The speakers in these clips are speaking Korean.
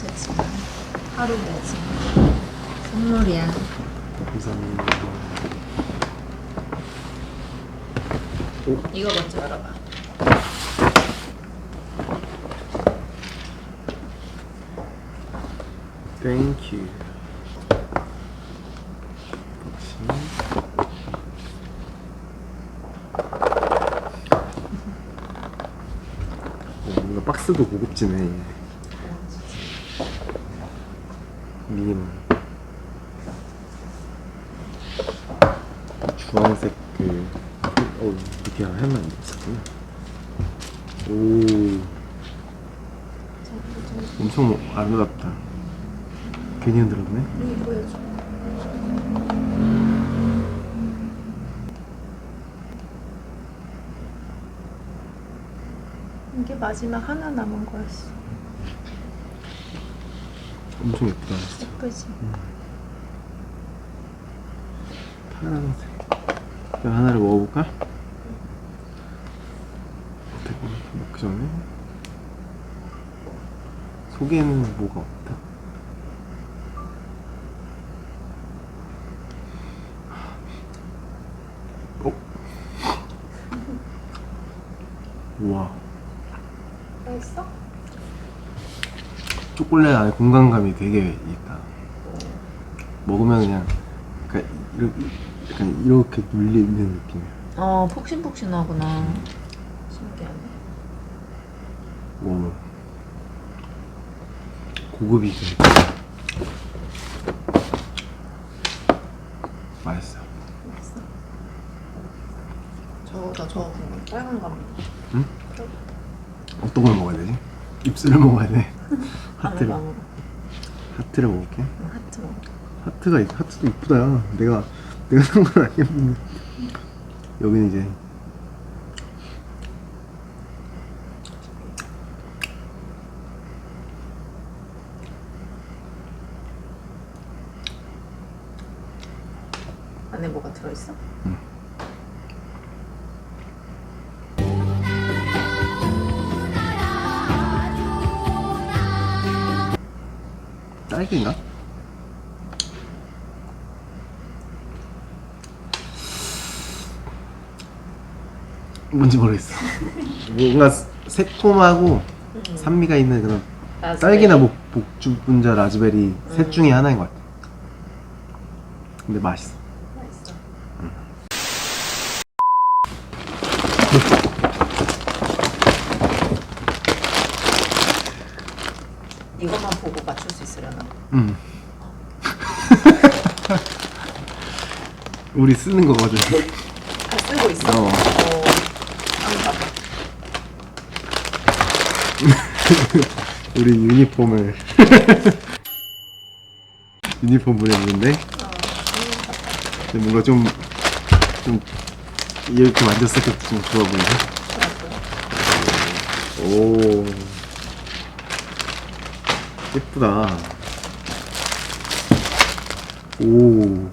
못했지만 하루 내지 선물이야. 감사합니다. 이거 먼저 열어봐. 땡큐. 어, 뭔가 박스도 고급지네. 미니멀. 주황색 그, 어, 이렇게 하면 있었구나. 오, 엄청 아름답다. 괜히 흔들었네. 이게 마지막 하나 남은 거였어. 엄청 예쁘다. 예쁘지? 파란색. 이거 하나를 먹어볼까? 어떻게 먹기 전에 속에는 뭐가 없다. 어? 우와. 맛있어? 초콜릿 안에 공간감이 되게 있다. 먹으면 그냥 약간 이렇게, 약간 이렇게 눌리는 느낌이야. 어, 폭신폭신하구나. 신기하네. 뭐 고급이지. 맛있어. 맛있어. 저거, 나 저거. 빨간 거. 응? 어떤 걸 먹어야 되지? 입술을 먹어야 돼. 하트를 안으로, 안으로. 하트를 먹을게. 응, 하트 먹어. 하트가 있- 하트도 이쁘다. 내가 내가 산건 아니었는데 여기는 이제 안에 뭐가 들어있어? 딸기인가? 뭔지 모르겠어. 뭔가 새콤하고 산미가 있는 그런 딸기나 뭐 복주분자 라즈베리 셋 중에 하나인 것 같아. 근데 맛있어. 맛있어. 이것만 보고 맞출 수 있으려나? 음. 우리 쓰는 거거든. 다 쓰고 있어? 어. 어. 한번 봐봐. 우리 유니폼을 유니폼을 입는데 어. 근데 뭔가 좀 좀 이렇게 만졌을 때좀 좋아 보이네. 오 예쁘다. 오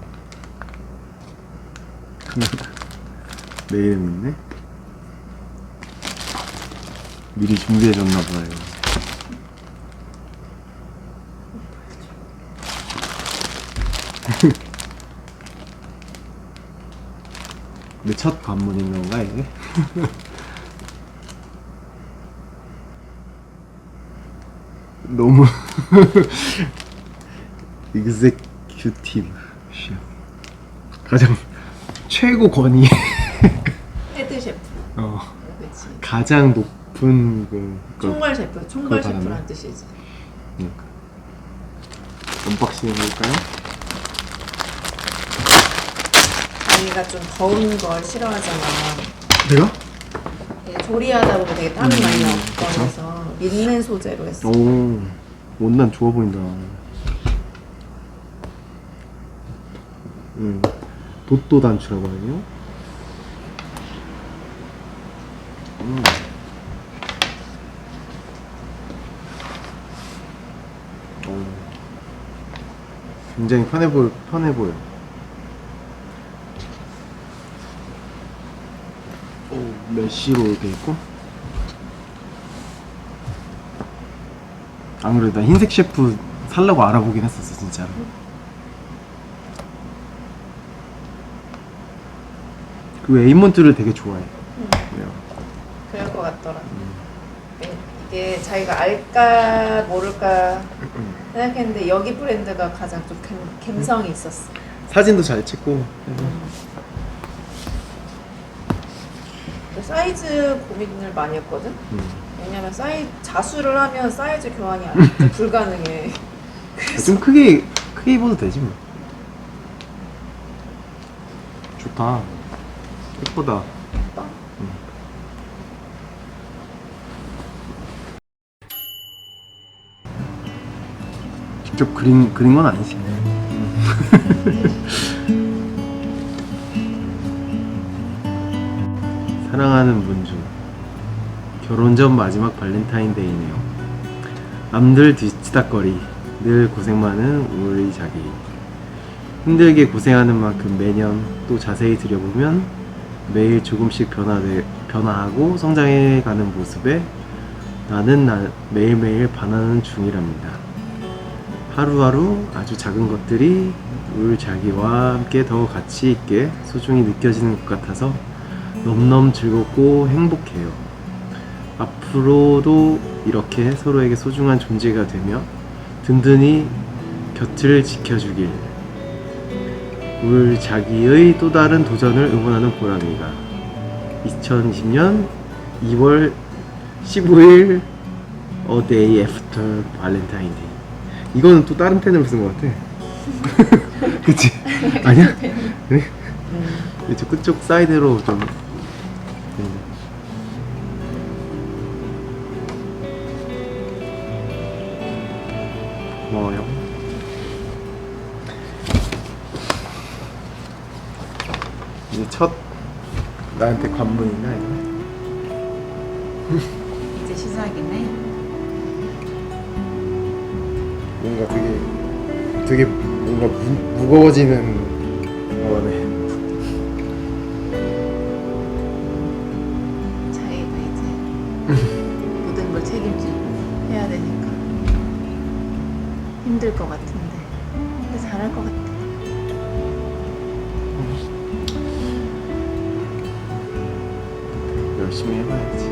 내 이름 있네. 미리 준비해줬나 봐요. 내 첫 관문 있는 건가 이게? 너무 executive. 가장 최고 권위 헤드 셰프. 어, 그렇지. 가장 높은 그 그- 총괄 셰프. 총괄 그걸 셰프란 받았네. 뜻이지. 그러니까 언박싱 해볼까요? 자기가 좀 더운 걸 싫어하잖아. 내가? 조리하다 보면 되게 땀이 많이 음, 나고 그래서 린넨 소재로 했어. 오 원단 좋아 보인다 음 도또 단추라고 하거든요. 음. 오. 굉장히 편해 보여, 편해 보여. 메쉬로 돼 있고. 안 그래도 나 흰색 셰프 살려고 알아보긴 했었어, 진짜로. 그 에이먼트를 되게 좋아해. 그래요. 그럴 것 같더라. 네, 이게 자기가 알까 모를까 생각했는데 여기 브랜드가 가장 좀 갬, 감성이 있었어. 사진도 잘 찍고. 그래서 그 사이즈 고민을 많이 했거든. 음. 왜냐면 사이 자수를 하면 사이즈 교환이 안 돼. 불가능해. 좀 크게 크게 입어도 되지 뭐. 좋다. 예쁘다. 예뻐? 직접 그린 그린 건 아니지. 사랑하는 문주. 결혼 전 마지막 발렌타인데이네요. 남들 뒤치다거리 늘 고생 많은 우리 자기. 힘들게 고생하는 만큼 매년 또 자세히 들여보면 매일 조금씩 변화돼, 변화하고 성장해가는 모습에 나는 나, 매일매일 반하는 중이랍니다. 하루하루 아주 작은 것들이 우리 자기와 함께 더 가치 있게 소중히 느껴지는 것 같아서 넘넘 즐겁고 행복해요. 앞으로도 이렇게 서로에게 소중한 존재가 되며 든든히 곁을 지켜주길. 울 자기의 또 다른 도전을 응원하는 보람이다. 2020년 2월 15일 A Day After Valentine Day. 이거는 또 다른 펜으로 쓴 것 같아. 그치? 아니야? 음. 이쪽 끝쪽 사이드로 좀. 고마워요. 이제 첫 나한테 관문인가 이거? 이제 시작이네. 뭔가 되게 되게 뭔가 무, 무거워지는 거네. 자기가 이제 모든 걸 책임지고 해야 되니까 힘들 것 같은데 근데 잘할 것 같아. 열심히 해봐야지.